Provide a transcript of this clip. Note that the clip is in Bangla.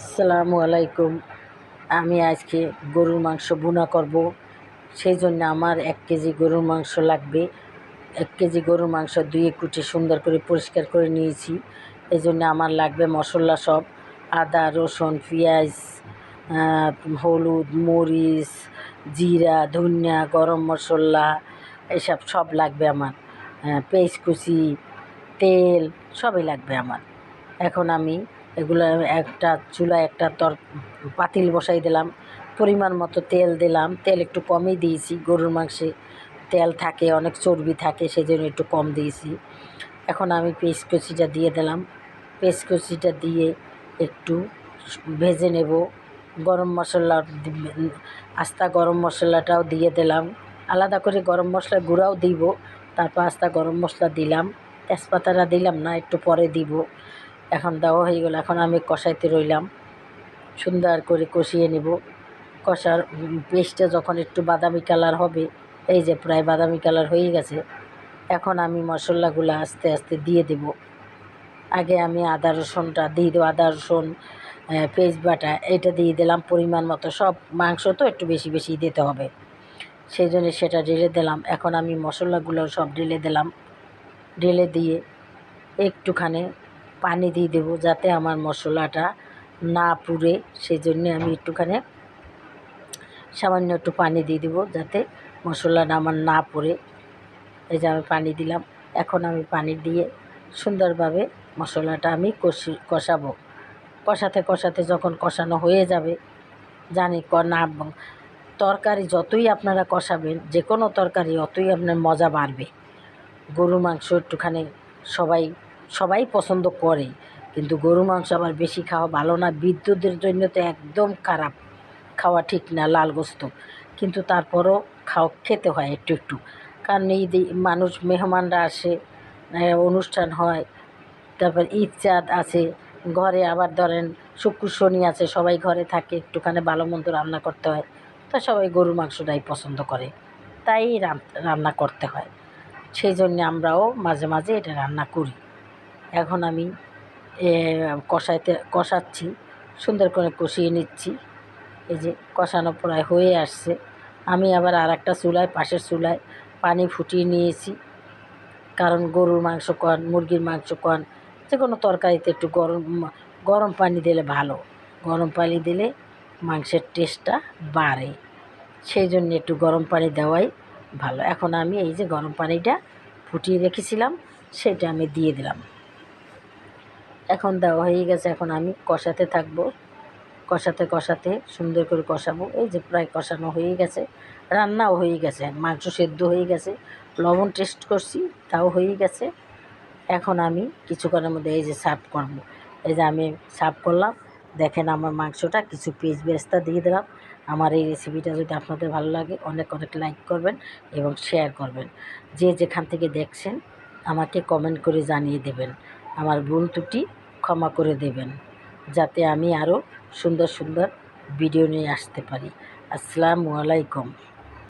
আসসালামু আলাইকুম। আমি আজকে গরুর মাংস ভুনা করব। সেই জন্য আমার এক কেজি গরুর মাংস লাগবে। এক কেজি গরুর মাংস ধুয়ে কুটে সুন্দর করে পরিষ্কার করে নিয়েছি। এই জন্য আমার লাগবে মশলা সব। আদা রসুন পেঁয়াজ হলুদ মরিচ জিরা ধনিয়া গরম মশলা এসব সব লাগবে আমার। আহ, পেঁয়াজ কুচি তেল সবই লাগবে আমার। এখন আমি এগুলো আমি একটা চুলা একটা তর, পাতিল বসাই দিলাম। পরিমাণ মতো তেল দিলাম। তেল একটু কমই দিয়েছি। গরুর মাংসে তেল থাকে, অনেক চর্বি থাকে সেই জন্য একটু কম দিয়েছি। এখন আমি পেস্ট কুচিটা দিয়ে দিলাম। পেস্ট কুচিটা দিয়ে একটু ভেজে নেব। গরম মশলা আস্তা গরম মশলাটাও দিয়ে দিলাম। আলাদা করে গরম মশলা গুঁড়াও দিব। তারপর আস্তা গরম মশলা দিলাম। তেজপাতাটা দিলাম না, একটু পরে দিব। এখন দেওয়া হয়ে গেল। এখন আমি কষাইতে রইলাম। সুন্দর করে কষিয়ে নেব। কষার পেস্টটা যখন একটু বাদামি কালার হবে, এই যে প্রায় বাদামি কালার হয়ে গেছে, এখন আমি মশলাগুলো আস্তে আস্তে দিয়ে দেব। আগে আমি আদা রসুনটা দিয়ে দেবো, আদা রসুন পেস্ট বাটা, এটা দিয়ে দিলাম পরিমাণ মতো। সব মাংস তো একটু বেশি বেশি দিতে হবে। সেই জন্য সেটা ঢেলে দিলাম। এখন আমি মশলাগুলো সব ঢেলে দিলাম। ঢেলে দিয়ে একটুখানি পানি দিয়ে দেবো যাতে আমার মশলাটা না পুড়ে। সেই জন্যে আমি একটুখানি সামান্য একটু পানি দিয়ে দেবো যাতে মশলাটা আমার না পড়ে। এই যে আমি পানি দিলাম। এখন আমি পানি দিয়ে সুন্দরভাবে মশলাটা আমি কষি কষাবো। কষাতে কষাতে যখন কষানো হয়ে যাবে, জানি ক না তরকারি যতই আপনারা কষাবেন, যে কোনো তরকারি অতই আপনার মজা বাড়বে। গরু মাংস একটুখানি সবাই সবাই পছন্দ করে, কিন্তু গরু মাংস আবার বেশি খাওয়া ভালো না, বিদ্যুতের জন্য তো একদম খারাপ, খাওয়া ঠিক না লাল গোস্ত কিন্তু তারপরও খাওয়া খেতে হয় একটু একটু। কারণ এই মানুষ, মেহমানরা আসে অনুষ্ঠান হয়, তারপর ঈদ চাঁদ আছে ঘরে আবার ধরেন শুক্র, শনি আছে, সবাই ঘরে থাকে, একটুখানি ভালো মন্দ রান্না করতে হয়, তা সবাই গরু মাংসটাই পছন্দ করে, তাই রান- রান্না করতে হয়। সেই জন্যে আমরাও মাঝে মাঝে এটা রান্না করি। এখন আমি কষাইতে, কষাচ্ছি, সুন্দর করে কষিয়ে নিচ্ছি। এই যে কষানো প্রায় হয়ে আসছে। আমি আবার আর একটা চুলায়, পাশের চুলায় পানি ফুটিয়ে নিয়েছি। কারণ গরুর মাংস কন, মুরগির মাংস কন, যে কোনো তরকারিতে একটু গরম গরম পানি দিলে ভালো। গরম পানি দিলে মাংসের টেস্টটা বাড়ে। সেই জন্য একটু গরম পানি দেওয়াই ভালো। এখন আমি এই যে গরম পানিটা ফুটিয়ে রেখেছিলাম, সেটা আমি দিয়ে দিলাম। এখন দেওয়া হয়ে গেছে, এখন আমি কষাতে থাকব। কষাতে কষাতে সুন্দর করে কষাবো। এই যে প্রায় কষানো হয়ে গেছে, রান্নাও হয়ে গেছে, মাংস সেদ্ধ হয়ে গেছে, লবণ টেস্ট করছি, তাও হয়ে গেছে। এখন আমি কিছুক্ষণের মধ্যে এই যে সার্ভ করব। এই যে আমি সার্ভ করলাম, দেখেন আমার মাংসটা কিছু পিস বেস্তা দিয়ে দিলাম। আমার এই রেসিপিটা যদি আপনাদের ভালো লাগে, অনেক অনেক লাইক করবেন এবং শেয়ার করবেন। যে যেখান থেকে দেখছেন, আমাকে কমেন্ট করে জানিয়ে দেবেন। আমার ভুল ত্রুটি ক্ষমা করে দেবেন যাতে আমি আরও সুন্দর সুন্দর ভিডিও নিয়ে আসতে পারি। আসসালামু আলাইকুম।